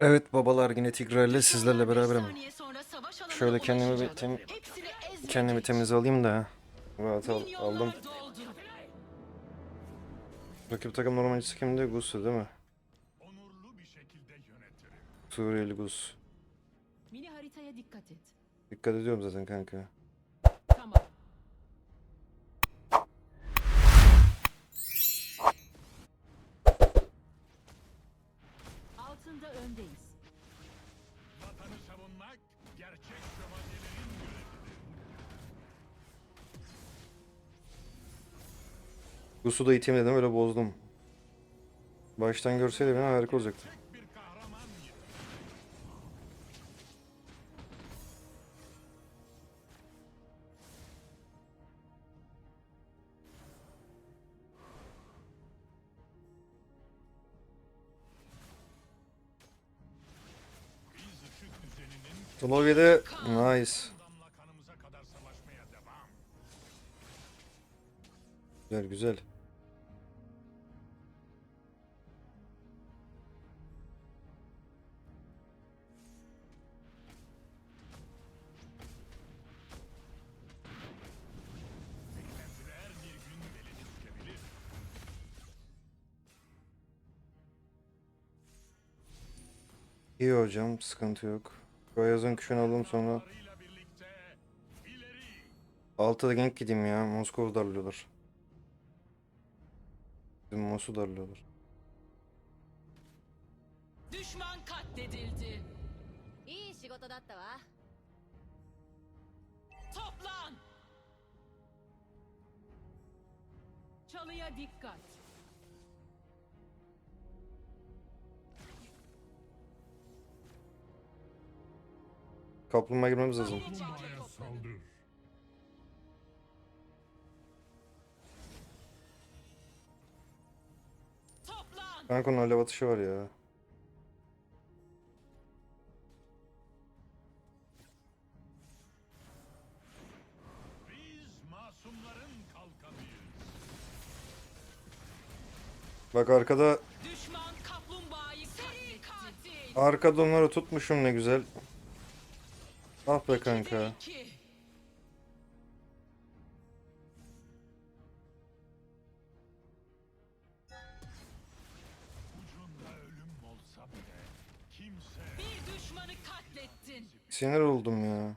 Evet babalar yine Tigray'la sizlerle beraberim. Şöyle kendimi bir tem kendimi için. temize alayım da. Rahat al aldım. Rakip takım normalcisi kimdi? Gusu değil mi? onurlu bir şekilde yönetirim. Suriyeli Gus. Mini haritaya dikkat et. Dikkat ediyorum zaten kanka. Gus'u da iteyim dedim öyle bozdum. Baştan görseydi beni harika olacaktı. Slovya'da nice. Güzel güzel. İyi hocam sıkıntı yok. Royaz'ın kuşunu alalım sonra. Altıda genk gideyim ya. Moskova darlıyorlar. Bizim Mosu darlıyorlar. Düşman katledildi. İyi şigoto datta. Toplan! Çalıya dikkat. Kaplumbağa girmemiz lazım. Kaplumbağaya saldır. Kanka onun alev atışı var ya. Bak arkada arkada onları tutmuşum ne güzel. Ah be kanka. Sinir oldum ya.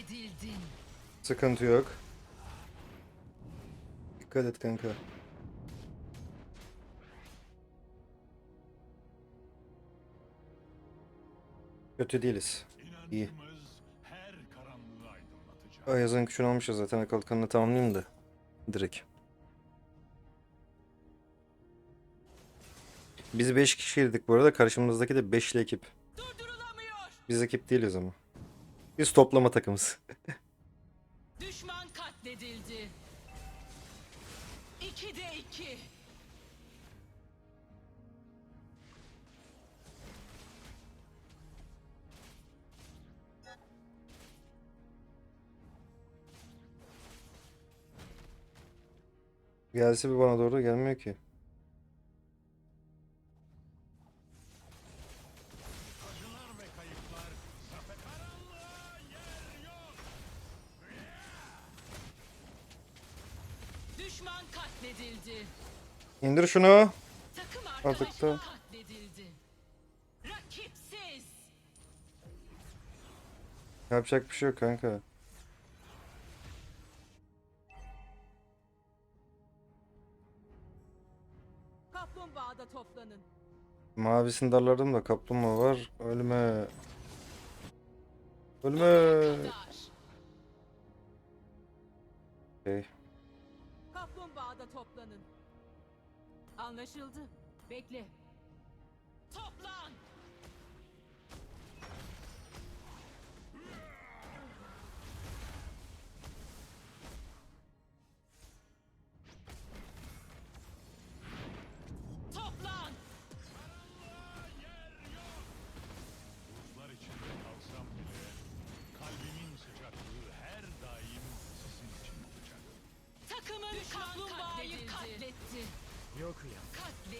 Katledildin. Sıkıntı yok. Dikkat et kanka. Kötü değiliz. İyi. Ayaz'ın küçüğünü almışız zaten. Kalkanını tamamlayayım da. Direkt. Biz 5 kişiydik bu arada. Karşımızdaki de 5'li ekip. Biz ekip değiliz ama. Biz toplama takımız. Düşman katledildi. İki de iki. Gelse bir bana doğru gelmiyor ki. Düşman katledildi. İndir şunu. Takım katledildi. Rakipsiz. Yapacak bir şey yok kanka. Kaplumbağada toplanın. Mavisini darladım da kaplumbağa var. Ölme. Ölme. Kadar. Okey. Toplanın. Anlaşıldı. Bekle. Toplan.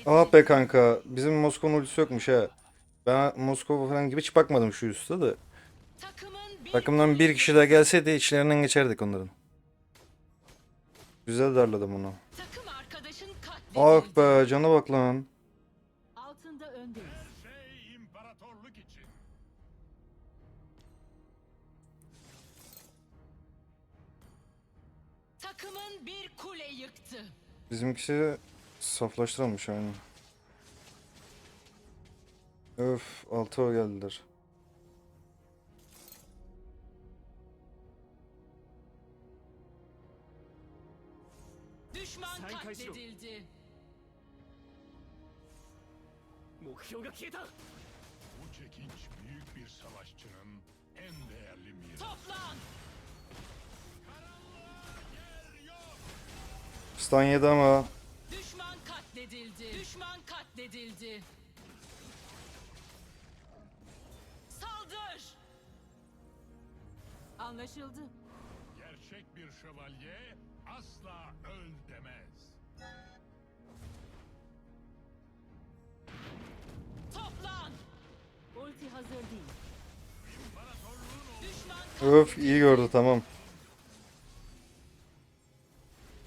Ah be kanka. Bizim Moskova ultisi yokmuş ha. Ben Moskova falan gibi hiç bakmadım şu üstte de. Takımın bir Takımdan bir kişi daha gelseydi içlerinden geçerdik onların. Güzel darladım onu. takım arkadaşın katledildi. Ah be cana bak lan. Altında öndeyiz. Her imparatorluk için. Takımın bir kule yıktı. Bizimkisi saflaştırılmış yani. Öf altı o geldiler. Düşman Sen kaçın. katledildi. 目標が消えた Bu çekiç büyük bir savaşçının en değerli mirası. Toplan. Stan yedi ama Düşman katledildi. Düşman katledildi. Saldır. Anlaşıldı. Gerçek bir şövalye asla öl demez. Toplan. Ulti hazır değil. Düşman öf iyi gördü tamam.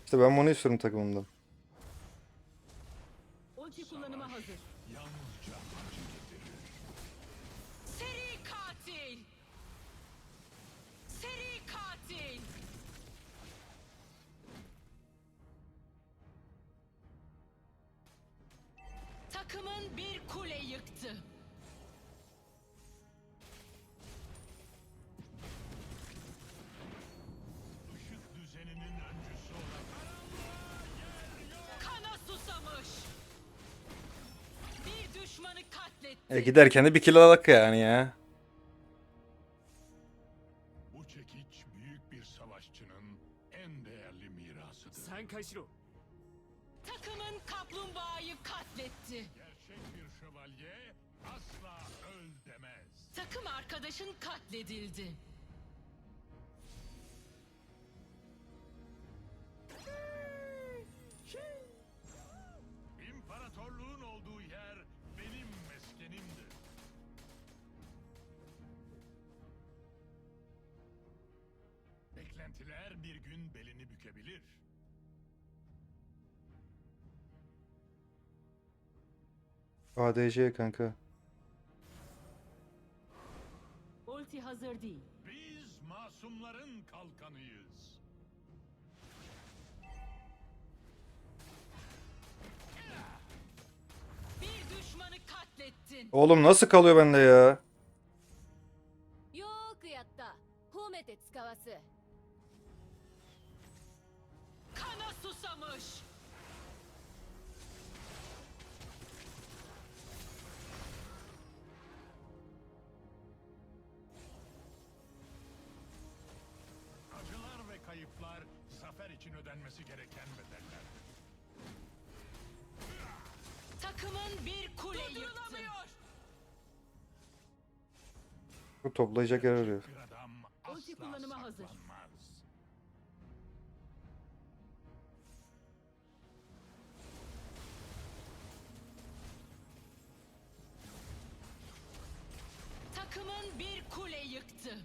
İşte ben bunu istiyorum takımımdan. Yalnızca acı getirir. Seri katil. Seri katil. Takımın bir kule yıktı. E giderken de bir kiloluk yani ya. Bu çekiç büyük bir savaşçının en değerli mirasıdır. Sen Kaishiro. Takımın kaplumbağayı katletti. Gerçek bir şövalye asla öl demez. Takım arkadaşın katledildi. Beklentiler bir gün belini bükebilir. ADC kanka. Ulti hazır değil. Biz masumların kalkanıyız. Bir düşmanı katlettin. Oğlum nasıl kalıyor bende ya? İçin ödenmesi gereken bedeller. Takımın bir kule yıktı. Bu toplayacak yer arıyor. Bir adam Ulti asla kullanıma hazır. saklanmaz. Takımın bir kule yıktı.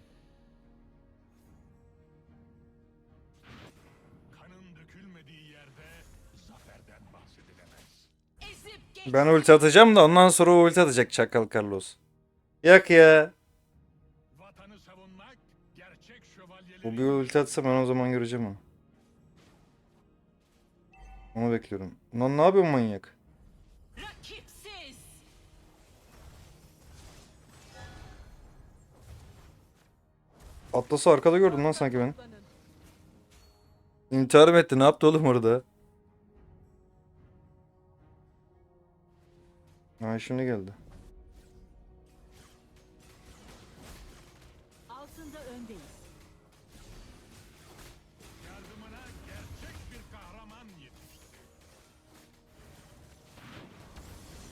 Ben ulti atacağım da ondan sonra o ulti atacak Çakal Carlos. Yak ya. Bu bir ulti atsa ben o zaman göreceğim onu. Onu bekliyorum. Lan ne yapıyorsun manyak? Atlas'ı arkada gördüm lan sanki ben. İntihar etti? Ne yaptı oğlum orada? Ha şimdi geldi. Altında öndeyiz. Yardımına gerçek bir kahraman yetişti.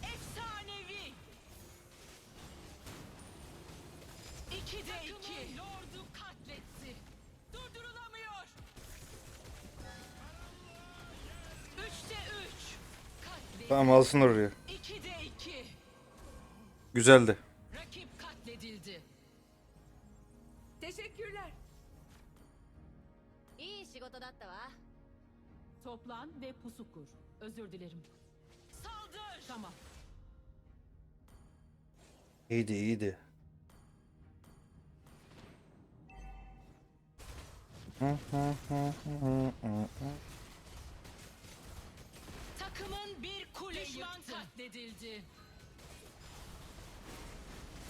Efsanevi. İki de iki. Lord'u katletti. Durdurulamıyor. Üçte üç. Katledildi. Tamam alsınlar oraya. Güzeldi. Rakip katledildi. Teşekkürler. İyi Toplan ve pusu kur. Özür dilerim. Saldır. Tamam. İyiydi iyiydi. Takımın bir kule yıktı. katledildi.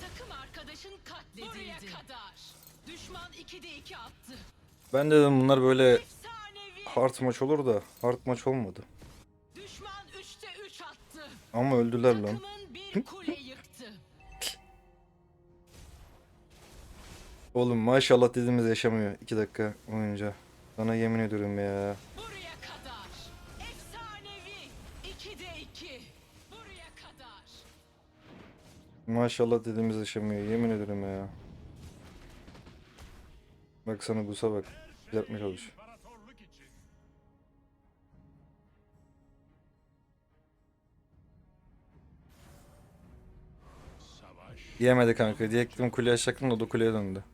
Takım arkadaşın katledildi. Buraya kadar. Düşman 2'de 2 attı. Ben dedim bunlar böyle Efsanevi. hard maç olur da hard maç olmadı. Düşman 3'te 3 attı. Ama öldüler lan. Takımın bir kule yıktı. Oğlum maşallah dediğimiz yaşamıyor 2 dakika boyunca. Sana yemin ediyorum ya. Maşallah dediğimiz yaşamıyor yemin ederim ya. Bak sana Gus'a bak. Yapmaya. Savaş Yemedi kanka. Diyektim kuleye açacaktım da o da kuleye döndü.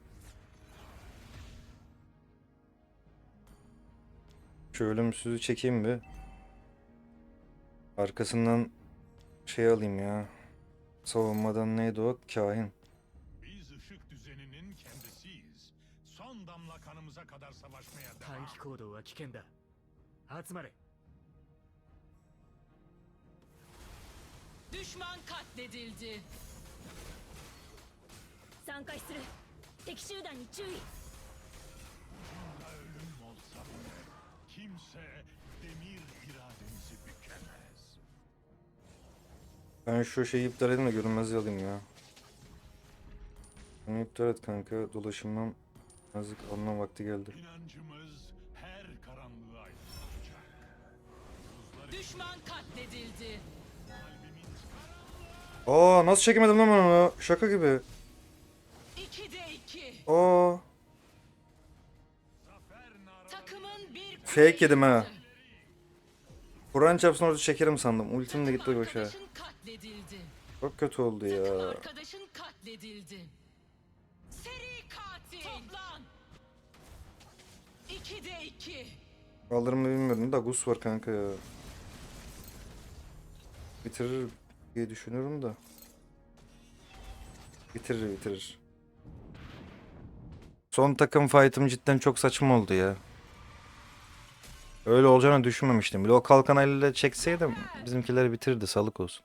Şu ölümsüzü çekeyim bir. Arkasından şey alayım ya. Savunmadan neydi o? Kahin. biz ışık düzeninin kendisiyiz. Son damla kanımıza kadar savaşmaya 短 devam. 期行動は危険だ集まれ Düşman katledildi. 散開する敵集団に注意 Ben şu şeyi iptal edeyim de görünmez alayım ya. Bunu iptal et kanka. Dolaşımdan azıcık alma vakti geldi. İnancımız her Düşman katledildi. Aa nasıl çekemedim lan onu? Şaka gibi. 2'de 2. Aa Takımın bir Fake yedim ha. Kur'an çarpsın orada çekerim sandım. Ultim de gitti boşa. Katledildi. Çok kötü oldu Takım ya. arkadaşın katledildi. Seri katil. Toplan. 2'de 2. Alır mı bilmiyorum da Gus var kanka ya. Bitirir diye düşünüyorum da. Bitirir bitirir. Son takım fight'ım cidden çok saçma oldu ya. Öyle olacağını düşünmemiştim. Bir de o kalkanayla çekseydim bizimkileri bitirdi. Sağlık olsun.